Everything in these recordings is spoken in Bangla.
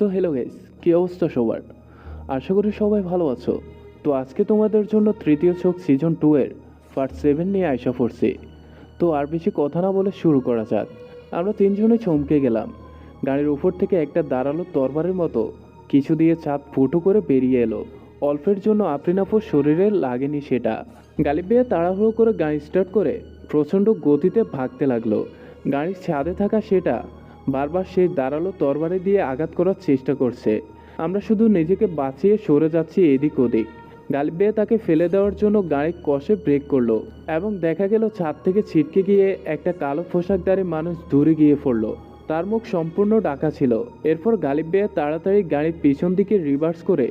তো হ্যালো গাইস কী অবস্থা সবার? আশা করি সবাই ভালো আছো। তো আজকে তোমাদের জন্য তৃতীয় চোখ সিজন টু এর পার্ট সেভেন নিয়ে আয়সা পড়ছি। তো আর বেশি কথা না বলে শুরু করা যাক। আমরা তিনজনে চমকে গেলাম। গাড়ির উপর থেকে একটা দাঁড়াল তরবারের মতো। কিছু দিয়ে চাঁদ ফুটো করে বেরিয়ে এলো। অল্পের জন্য আফরিনাপুর শরীরে লাগেনি সেটা। গালি বেয়ে তাড়াহুড়ো করে গাড়ি স্টার্ট করে প্রচণ্ড গতিতে ভাগতে লাগল। গাড়ির ছাদে থাকা সেটা বারবার সেই দাঁড়াল তরবারি দিয়ে আঘাত করার চেষ্টা করছে। আমরা শুধু নিজেকে বাঁচিয়ে সরে যাচ্ছি এদিক ওদিক। গালি বেয়ে তাকে ফেলে দেওয়ার জন্য গাড়ি কষে ব্রেক করল এবং দেখা গেল ছাদ থেকে ছিটকে গিয়ে একটা কালো পোশাকধারী মানুষ দূরে গিয়ে পড়ল। তার মুখ সম্পূর্ণ ডাকা ছিল। এরপর গালিব বেয়ে তাড়াতাড়ি গাড়ির পিছন দিকে রিভার্স করে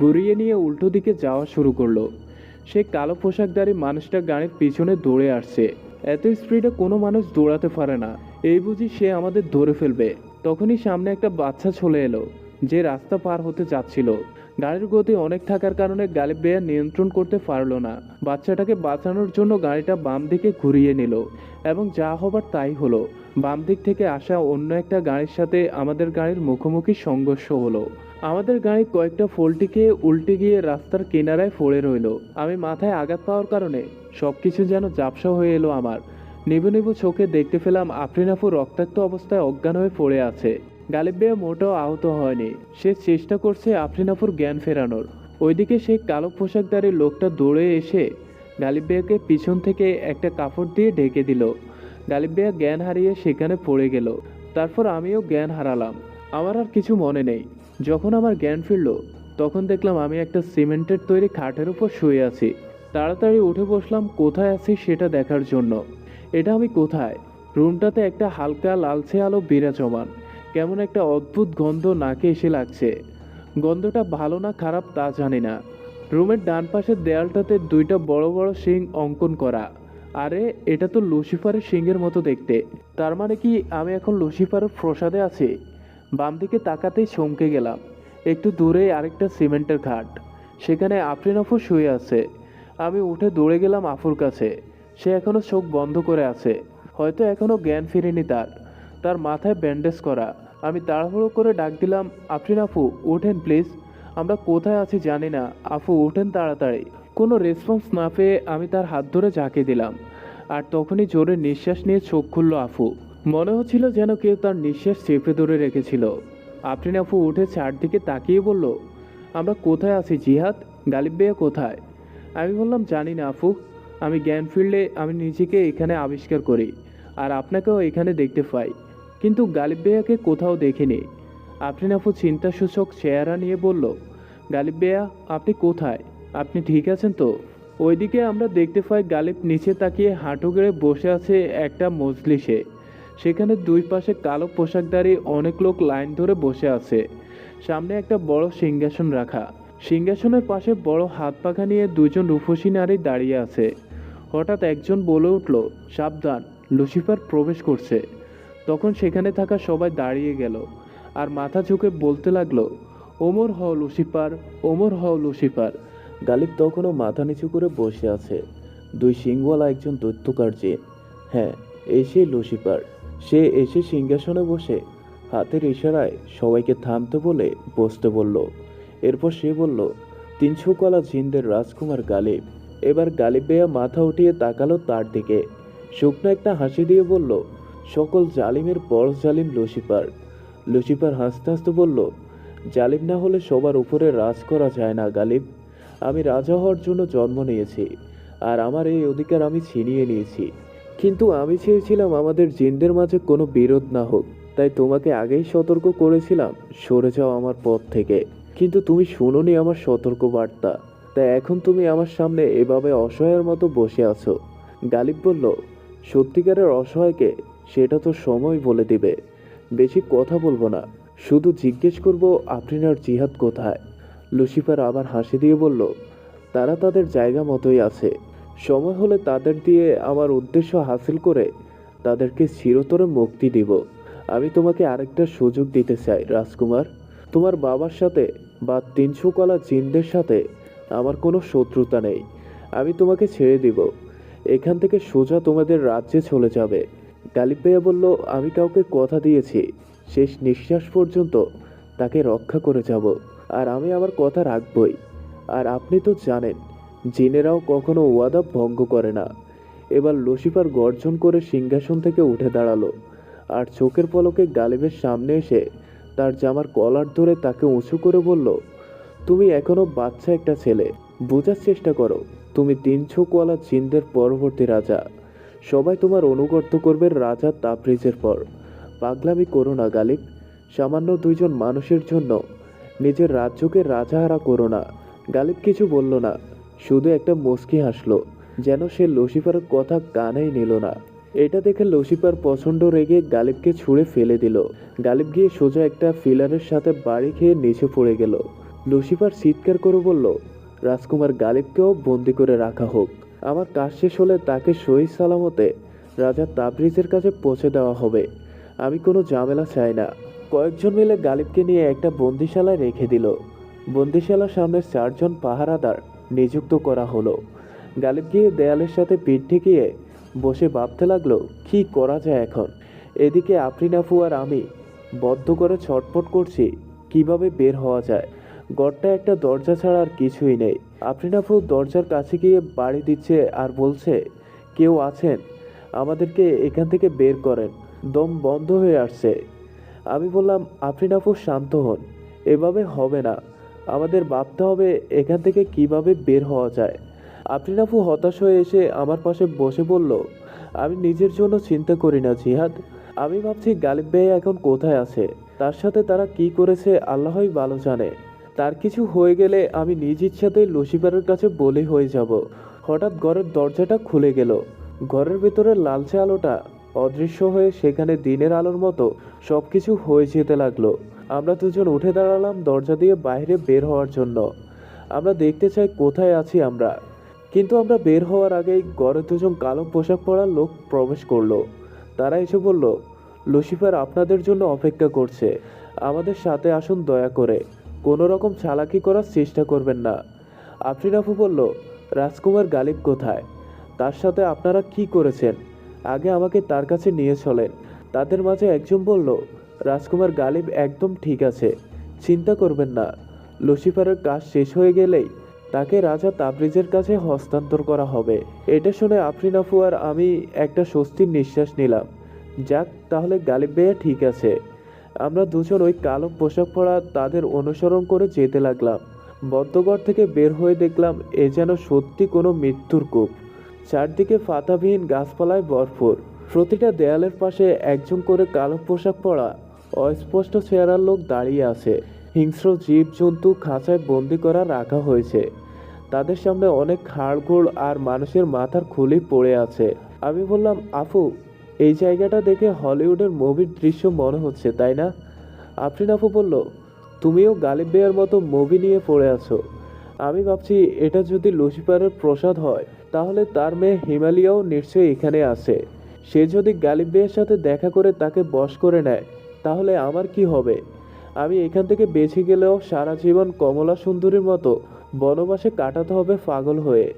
ঘুরিয়ে নিয়ে উল্টো দিকে যাওয়া শুরু করল। সে কালো পোশাকধারী মানুষটা গাড়ির পিছনে দৌড়ে আসছে। এত স্পিডে কোনো মানুষ দৌড়াতে পারে না। এই বুঝি সে আমাদের ধরে ফেলবে। তখনই সামনে একটা বাচ্চা চলে এলো, যে রাস্তা পার হতে যাচ্ছিল গাড়ির গতি অনেক থাকার কারণে গালিব বেয়া নিয়ন্ত্রণ করতে পারল না। বাচ্চাটাকে বাঁচানোর জন্য গাড়িটা বাম দিকে ঘুরিয়ে নিল এবং যা হবার তাই হলো। বাম দিক থেকে আসা অন্য একটা গাড়ির সাথে আমাদের গাড়ির মুখোমুখি সংঘর্ষ হলো। আমাদের গাড়ি কয়েকটা ফোল্টিকে উল্টে গিয়ে রাস্তার কিনারায় পড়ে রইল। আমি মাথায় আঘাত পাওয়ার কারণে সব কিছু যেন জাপসা হয়ে এলো আমার। নিবু নিবু চোখে দেখতে পেলাম আফরিনাফু রক্তাক্ত অবস্থায় অজ্ঞান হয়ে পড়ে আছে। গালিব বেয়া মোটেও আহত হয়নি। সে চেষ্টা করছে আফরিনাফুর জ্ঞান ফেরানোর। ওইদিকে সেই কালো পোশাকধারী লোকটা দৌড়ে এসে গালিব বেয়াকে পিছন থেকে একটা কাপড় দিয়ে ঢেকে দিল। গালিব বেয়া জ্ঞান হারিয়ে সেখানে পড়ে গেল। তারপর আমিও জ্ঞান হারালাম। আমার আর কিছু মনে নেই। যখন আমার জ্ঞান ফিরল, তখন দেখলাম আমি একটা সিমেন্টের তৈরি খাটের উপর শুয়ে আছি। তাড়াতাড়ি উঠে বসলাম, কোথায় আছি সেটা দেখার জন্য। এটা আমি কোথায়? রুমটাতে একটা হালকা লালচে আলো বিরাজমান। কেমন একটা অদ্ভুত গন্ধ নাকে এসে লাগছে। গন্ধটা ভালো না খারাপ তা জানি না। রুমের ডান পাশের দেয়ালটাতে দুইটা বড় বড় শিং অঙ্কন করা। আরে, এটা তো লুসিফারের শিংয়ের মতো দেখতে। তার মানে কি আমি এখন লুসিফারের প্রসাদে আছি? বাম দিকে তাকাতেই চমকে গেলাম। একটু দূরেই আরেকটা সিমেন্টের ঘাট সেখানে আফরিন আফু শুয়ে আছে। আমি উঠে দৌড়ে গেলাম আফুর কাছে। সে এখনও চোখ বন্ধ করে আছে। হয়তো এখনও জ্ঞান ফিরেনি তার। তার মাথায় ব্যান্ডেজ করা। আমি তাড়াহুড়ো করে ডাক দিলাম, আফরিন আফু ওঠেন প্লিজ। আমরা কোথায় আছি জানি না। আফু ওঠেন তাড়াতাড়ি। কোনো রেসপন্স না পেয়ে আমি তার হাত ধরে ঝাঁকে দিলাম। আর তখনই জোরে নিঃশ্বাস নিয়ে চোখ খুলল আফু মনে হচ্ছিল যেন কেউ তার নিঃশ্বাস চেপে ধরে রেখেছিল। আফরিন আফু উঠে চারদিকে তাকিয়ে বলল, আমরা কোথায় আছি জিহাদ? গালিব বেয়া কোথায়? আমি বললাম, জানি না আফু আমি জ্ঞান ফিরলে আমি নিজেকে এখানে আবিষ্কার করি আর আপনাকেও এখানে দেখতে পাই। কিন্তু গালিব বেয়াকে কোথাও দেখিনি। আফরিন আফু চিন্তাসূচক চেহারা নিয়ে বলল, গালিব বেয়া আপনি কোথায়? আপনি ঠিক আছেন তো? ওইদিকে আমরা দেখতে পাই গালিব নিচে তাকিয়ে হাঁটু গেড়ে বসে আছে একটা মজলিসে। সেখানে দুই পাশে কালো পোশাকধারী অনেক লোক লাইন ধরে বসে আছে। সামনে একটা বড় সিংহাসন রাখা। সিংহাসনের পাশে বড় হাত পাখা নিয়ে দুজন রূপসী নারী দাঁড়িয়ে আছে। হঠাৎ একজন বলে উঠল, সাবধান, লুসিফার প্রবেশ করছে। তখন সেখানে থাকা সবাই দাঁড়িয়ে গেল আর মাথা ঝুঁকে বলতে লাগল, ওমর, হও লুসিফার, ওমর, হও লুসিফার। গালিব তখনও মাথা নিচু করে বসে আছে। দুই সিংওয়ালা একজন দৈত্যকার যে হ্যাঁ এসে লুসিফার। সে এসে সিংহাসনে বসে হাতের ইশারায় সবাইকে থামতে বলে বসতে বলল। এরপর সে বলল, তিনশো কলা জিন্দের রাজকুমার গালিব। এবার গালিব বেয়া মাথা উঠিয়ে তাকালো তার দিকে। শুকনো একটা হাসি দিয়ে বলল, সকল জালিমের বড় জালিম লুসিফার। লুসিফার হাসতে হাসতে বলল, জালিম না হলে সবার উপরে রাজ করা যায় না, গালিব। আমি রাজা হওয়ার জন্য জন্ম নিয়েছি, আর আমার এই অধিকার আমি ছিনিয়ে নিয়েছি। কিন্তু আমি চেয়েছিলাম আমাদের জিনদের মাঝে কোনো বিরোধ না হোক, তাই তোমাকে আগেই সতর্ক করেছিলাম, সরে যাও আমার পথ থেকে। কিন্তু তুমি শুনোনি আমার সতর্ক বার্তা তাই এখন তুমি আমার সামনে এভাবে অসহায়ের মতো বসে আছো। গালিব বলল, সত্যিকারের অসহায়কে সেটা তো সময় বলে দিবে। বেশি কথা বলব না। শুধু জিজ্ঞেস করব আফরিনার জিহাদ কোথায়। লুসিফার আবার হাসি দিয়ে বলল, তারা তাদের জায়গা মতোই আছে। সময় হলে তাদের দিয়ে আমার উদ্দেশ্য হাসিল করে তাদেরকে চিরতরে মুক্তি দিব। আমি তোমাকে আরেকটা সুযোগ দিতে চাই, রাজকুমার। তোমার বাবার সাথে বা তিনশো কলা জিনদের সাথে আমার কোনো শত্রুতা নেই। আমি তোমাকে ছেড়ে দিব। এখান থেকে সোজা তোমাদের রাজ্যে চলে যাবে। গালিব ভাইয়া বলল, আমি কাউকে কথা দিয়েছি। শেষ নিঃশ্বাস পর্যন্ত তাকে রক্ষা করে যাব। আর আমি আমার কথা রাখবই। আর আপনি তো জানেন, জিনেরাও কখনো ওয়াদা ভঙ্গ করে না। এবার লসিফার গর্জন করে সিংহাসন থেকে উঠে দাঁড়াল। আর চোখের পলকে গালিবের সামনে এসে তার জামার কলার ধরে তাকে উঁচু করে বলল তুমি এখনও বাচ্চা একটা ছেলে। বোঝার চেষ্টা করো, তুমি তিন চোখওয়ালা জিনদের পরবর্তী রাজা। সবাই তোমার অনুগর্ত করবে রাজা তাবরিজের পর। পাগলামি করো না, গালিব। সামান্য দুইজন মানুষের জন্য নিজের রাজ্যকে রাজাহারা করো না। গালিব কিছু বলল না, শুধু একটা মুস্কি হাসলো, যেন সে লসিফার কথা কানেই নিল না। এটা দেখে লসিফার পছন্দ রেগে গালিবকে ছুঁড়ে ফেলে দিল। গালিব গিয়ে সোজা একটা ফিলারের সাথে বাড়ি খেয়ে নিচে পড়ে গেল। লসিফার চিৎকার করে বলল, রাজকুমার গালিবকেও বন্দি করে রাখা হোক। আমার কাজ শেষ হলে তাকে সহি সালামতে রাজা তাবরিজের কাছে পৌঁছে দেওয়া হবে। আমি কোনো ঝামেলা চাই না। কয়েকজন মিলে গালিবকে নিয়ে একটা বন্দিশালায় রেখে দিল। বন্দিশালার সামনে চারজন পাহারাদার নিযুক্ত করা হলো। গালিব গিয়ে দেয়ালের সাথে পিঠ ঠেকিয়ে বসে ভাবতে লাগল, কি করা যায় এখন? এদিকে আফরিনাফু আর আমি বদ্ধ করে ছটফট করছি। কীভাবে বের হওয়া যায়? গড়টা একটা দরজা ছাড়া আর কিছুই নেই। আফরিনাফু দরজার কাছে গিয়ে বাড়ি দিচ্ছে আর বলছে, কেউ আছেন? আমাদেরকে এখান থেকে বের করেন। দম বন্ধ হয়ে আসছে। আমি বললাম, আফরিনাফু, শান্ত হন। এভাবে হবে না। আমাদের ভাবতে হবে এখান থেকে কীভাবে বের হওয়া যায়। আফরিনাফু হতাশ হয়ে এসে আমার পাশে বসে বলল, আমি নিজের জন্য চিন্তা করি না, জিহাদ। আমি ভাবছি গালিব ভাই এখন কোথায় আছে? তার সাথে তারা কি করেছে, আল্লাহই ভালো জানে। তার কিছু হয়ে গেলে আমি নিজ ইচ্ছাতেই লসিফারের কাছে বলি হয়ে যাব। হঠাৎ ঘরের দরজাটা খুলে গেল। ঘরের ভেতরে লালচে আলোটা অদৃশ্য হয়ে সেখানে দিনের আলোর মতো সব কিছু হয়ে যেতে লাগল। আমরা দুজন উঠে দাঁড়ালাম দরজা দিয়ে বাইরে বের হওয়ার জন্য। আমরা দেখতে চাই কোথায় আছি আমরা। কিন্তু আমরা বের হওয়ার আগেই ঘরে দুজন কালো পোশাক পরা লোক প্রবেশ করল। তারা এসে বলল লুসিফার আপনাদের জন্য অপেক্ষা করছে। আমাদের সাথে আসুন দয়া করে। কোনো রকম চালাকি করার চেষ্টা করবেন না। আফরিনাফু বলল, রাজকুমার গালিব কোথায়? তার সাথে আপনারা কি করেছেন? আগে আমাকে তার কাছে নিয়ে চলেন। তাদের মাঝে একজন বলল, রাজকুমার গালিব একদম ঠিক আছে, চিন্তা করবেন না। লুসিফারের কাজ শেষ হয়ে গেলেই তাকে রাজা তাবরিজের কাছে হস্তান্তর করা হবে। এটা শুনে আফরিনাফু আর আমি একটা স্বস্তির নিঃশ্বাস নিলাম। যাক, তাহলে গালিব ভাইয়া ঠিক আছে। আমরা দুজন ওই কালো পোশাক পরা তাদের অনুসরণ করে যেতে লাগলাম। বদ্ধঘর থেকে বের হয়ে দেখলাম এ যেন সত্যি কোনো মৃত্যুর কূপ। চারদিকে ফাতাবিহীন গাছপালায় ভরপুর। প্রতিটা দেয়ালের পাশে একজন করে কালো পোশাক পরা অস্পষ্ট চেহারার লোক দাঁড়িয়ে আছে। হিংস্র জীবজন্তু খাঁচায় বন্দি করা রাখা হয়েছে। তাদের সামনে অনেক হাড়গোড় আর মানুষের মাথার খুলি পড়ে আছে। আমি বললাম আফু এই জায়গাটা দেখে হলিউডের মুভির দৃশ্য মনে হচ্ছে, তাই না? আফরিন আপু বলল, তুমিও গালিব বেয়ার মতো মুভি নিয়ে পড়ে আছো। আমি ভাবছি এটা যদি লুসিফারের প্রসাদ হয়, তাহলে তার মেয়ে হিমালিয়াও নিশ্চয়ই এখানে আছে। সে যদি গালিব বেয়ের সাথে দেখা করে তাকে বশ করে নেয়, তাহলে আমার কি হবে? আমি এখান থেকে বেঁচে গেলেও সারা জীবন কমলা সুন্দরীর মতো বনবাসে কাটাতে হবে পাগল হয়ে।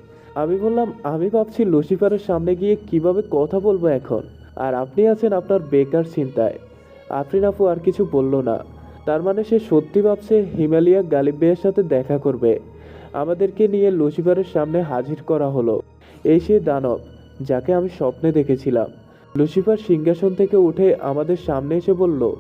আমি বললাম, আমি ভাবছি লুসিফারের সামনে গিয়ে কীভাবে কথা বলব এখন? আর আপনি আছেন আপনার বেকার চিন্তায়। আফরিন আপু আর কিছু বলল না। তার মানে সে সত্যি ভাবছে হিমালয়া গালিব বেয়ের সাথে দেখা করবে। আমাদেরকে নিয়ে লুসিফারের সামনে হাজির করা হলো। এই সে দানব, যাকে আমি স্বপ্নে দেখেছিলাম। লুসিফার সিংহাসন থেকে উঠে আমাদের সামনে এসে বলল,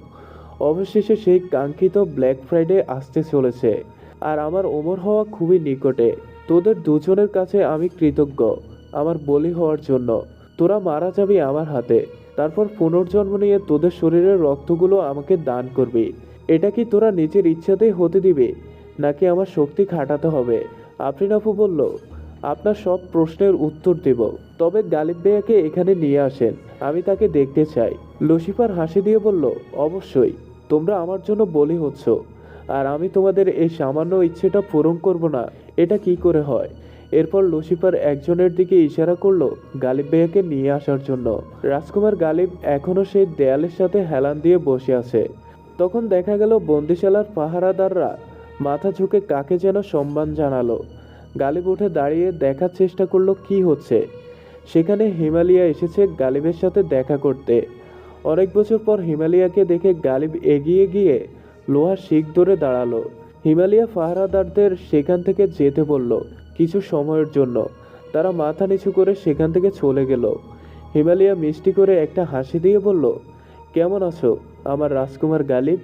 অবশেষে সেই কাঙ্ক্ষিত ব্ল্যাক ফ্রাইডে আসতে চলেছে। আর আমার ওমর হওয়া খুবই নিকটে। তোদের দুজনের কাছে আমি কৃতজ্ঞ, আমার বলি হওয়ার জন্য। তোরা মারা যাবি আমার হাতে। তারপর পুনর্জন্ম নিয়ে তোদের শরীরের রক্তগুলো আমাকে দান করবি। এটা কি তোরা নিজের ইচ্ছাতেই হতে দিবে? নাকি আমার শক্তি খাটাতে হবে? আফরিন আপু বলল, আপনার সব প্রশ্নের উত্তর দেব। তবে গালিব বেয়াকে এখানে নিয়ে আসেন। আমি তাকে দেখতে চাই। লসিফার হাসি দিয়ে বলল, অবশ্যই। তোমরা আমার জন্য বলি হচ্ছ। আর আমি তোমাদের এই সামান্য ইচ্ছেটা পূরণ করব না। এটা কি করে হয়? এরপর লুসিফার একজনের দিকে ইশারা করল গালিব বেয়াকে নিয়ে আসার জন্য। রাজকুমার গালিব এখনও সেই দেয়ালের সাথে হেলান দিয়ে বসে আছে। তখন দেখা গেল বন্দিশালার পাহারাদাররা মাথা ঝুঁকে কাকে যেন সম্মান জানালো। গালিব উঠে দাঁড়িয়ে দেখার চেষ্টা করল কি হচ্ছে। সেখানে হিমালিয়া এসেছে গালিবের সাথে দেখা করতে। অনেক বছর পর হিমালিয়াকে দেখে গালিব এগিয়ে গিয়ে লোহার শিক ধরে দাঁড়াল। হিমালিয়া ফাহারাদারদের সেখান থেকে যেতে বলল। কিছু সময়ের জন্য তারা মাথা নিচু করে সেখান থেকে চলে গেল। হিমালয়া মিষ্টি করে একটা হাসি দিয়ে বলল, কেমন আছো, আমার রাজকুমার গালিব?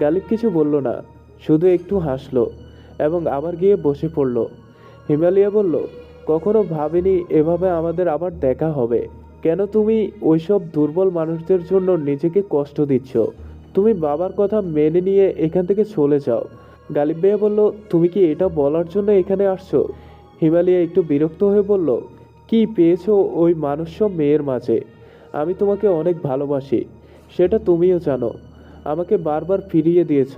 গালিব কিছু বলল না, শুধু একটু হাসলো এবং আবার গিয়ে বসে পড়ল। হিমালয়া বলল, কখনো ভাবিনি এভাবে আমাদের আবার দেখা হবে। কেন তুমি ওইসব দুর্বল মানুষদের জন্য নিজেকে কষ্ট দিচ্ছ? তুমি বাবার কথা মেনে নিয়ে এখান থেকে চলে যাও। গালিব ভাইয়া বলল, তুমি কি এটা বলার জন্য এখানে আসছো? হিমালয়া একটু বিরক্ত হয়ে বলল, কি পেয়েছ ওই মানুষ মেয়ের মাঝে? আমি তোমাকে অনেক ভালোবাসি, সেটা তুমিও জানো। আমাকে বারবার ফিরিয়ে দিয়েছ,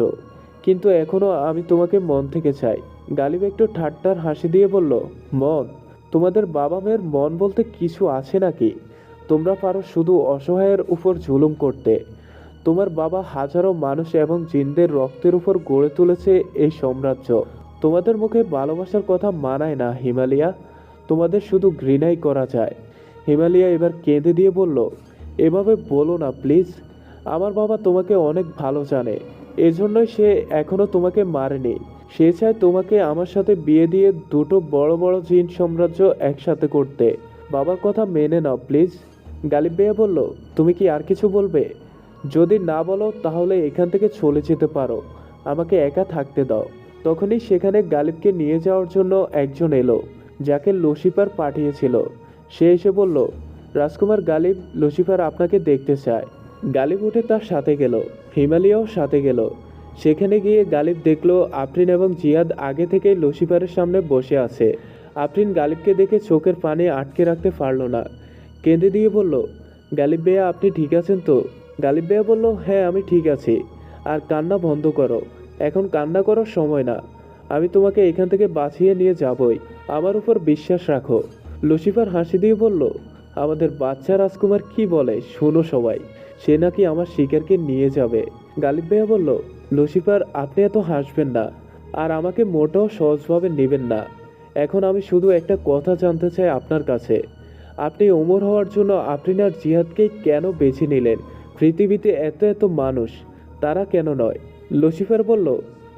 কিন্তু এখনও আমি তোমাকে মন থেকে চাই। গালিব একটু ঠাট্টার হাসি দিয়ে বলল, মন? তোমাদের বাবা মেয়ের মন বলতে কিছু আছে নাকি? তোমরা পারো শুধু অসহায়ের উপর জুলুম করতে। তোমার বাবা হাজারো মানুষ এবং জিনদের রক্তের উপর গড়ে তুলেছে এই সাম্রাজ্য। তোমাদের মুখে ভালোবাসার কথা মানায় না, হিমালয়া। তোমাদের শুধু ঘৃণাই করা যায়। হিমালয়া এবার কেঁদে দিয়ে বলল, এভাবে বলো না, প্লিজ। আমার বাবা তোমাকে অনেক ভালো জানে। এজন্যই সে এখনও তোমাকে মারেনি। সে চায় তোমাকে আমার সাথে বিয়ে দিয়ে দুটো বড় বড় জিন সাম্রাজ্য একসাথে করতে। বাবার কথা মেনে নাও, প্লিজ। গালিব ভাইয়া বলল, তুমি কি আর কিছু বলবে? যদি না বলো, তাহলে এখান থেকে চলে যেতে পারো। আমাকে একা থাকতে দাও। তখনই সেখানে গালিবকে নিয়ে যাওয়ার জন্য একজন এলো, যাকে লসিফার পাঠিয়েছিল। সে এসে বলল, রাজকুমার গালিব, লসিফার আপনাকে দেখতে চায়। গালিব উঠে তার সাথে গেল, হিমালিয়াও সাথে গেল। সেখানে গিয়ে গালিব দেখল, আফরিন এবং জিয়াদ আগে থেকেই লসিফারের সামনে বসে আছে। আফরিন গালিবকে দেখে চোখের পানি আটকে রাখতে পারল না। কেঁদে দিয়ে বলল, গালিব ভাইয়া, আপনি ঠিক আছেন তো? গালিব ভাইয়া বলল হ্যাঁ আমি ঠিক আছি। আর কান্না বন্ধ করো। এখন কান্না করার সময় না। আমি তোমাকে এখান থেকে বাঁচিয়ে নিয়ে যাবই। আমার উপর বিশ্বাস রাখো। লুসিফার হাসি দিয়ে বলল, আমাদের বাচ্চা রাজকুমার কি বলে, শোনো সবাই। সে নাকি আমার শিকারকে নিয়ে যাবে। গালিব ভাইয়া বলল, লুসিফার, আপনি এত হাসবেন না। আর আমাকে মোটেও সহজভাবে নেবেন না। এখন আমি শুধু একটা কথা জানতে চাই আপনার কাছে। আপনি ওমর হওয়ার জন্য আপনি আফরিনার জিহাদকে কেন বেছে নিলেন? পৃথিবীতে এত এত মানুষ, তারা কেন নয়? লুসিফার বলল,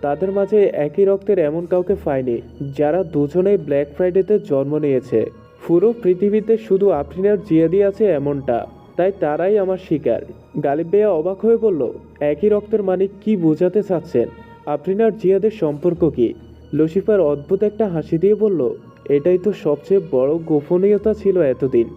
তাদের মাঝে একই রক্তের এমন কাউকে পায়নি যারা দুজনেই ব্ল্যাক ফ্রাইডেতে জন্ম নিয়েছে। পুরো পৃথিবীতে শুধু আফরিনার জিয়াদি আছে এমনটা, তাই তারাই আমার শিকার। গালিব বেয়া অবাক হয়ে বলল, একই রক্তের মানে কি বোঝাতে চাচ্ছেন? আফরিনার জিয়াদের সম্পর্ক কি? লুসিফার অদ্ভুত একটা হাসি দিয়ে বলল, এটাই তো সবচেয়ে বড় গোপনীয়তা ছিল এতদিন।